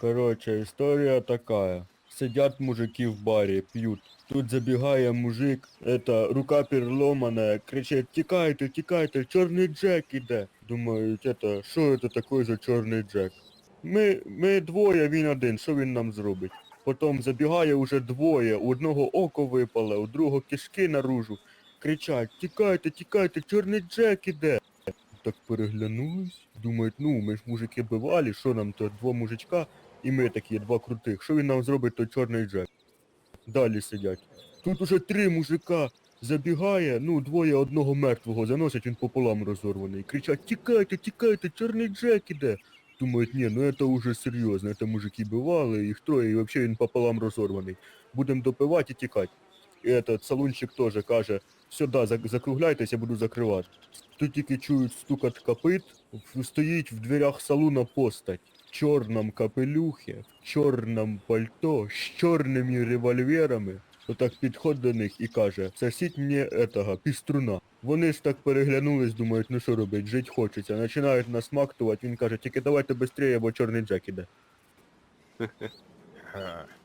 Короче, історія така. Сидять мужики в барі, п'ють. Тут забігає мужик, это, рука переломана, кричить, тікайте, тікайте, чорний Джек іде. Думають, это, що це таке за чорний Джек? Ми, ми двоє, він один, що він нам зробить? Потім забігає уже двоє, у одного око випале, у другого кишки наружу. Кричать, тікайте, тікайте, чорний Джек іде. Так переглянулись, думають, ну ми ж мужики бивалі, що нам то два мужичка, і ми такі, два крутих. Що він нам зробить, то чорний Джек. Далі сидять. Тут уже три мужика забігає, ну двоє одного мертвого заносять, він пополам розорваний. Кричать, тікайте, тікайте, чорний Джек іде. Думають, ні, ну це уже серйозно, це мужики бивали, їх троє, і взагалі він пополам розорваний. Будемо допивати і тікати. І этот салунчик теж каже, сюди зак- закругляйтесь, я буду закривати. Тут тільки чують стукат копит, стоїть в дверях салуна постать. В чорному капелюхі, в чорному пальто, з чорними револьверами. Отак підходить до них і каже, сосіть мені етого, піструна. Вони ж так переглянулись, думають, ну що робить, жить хочеться. Починають насмактувати, він каже, тільки давайте швидше, бо чорний Джек іде. Ха.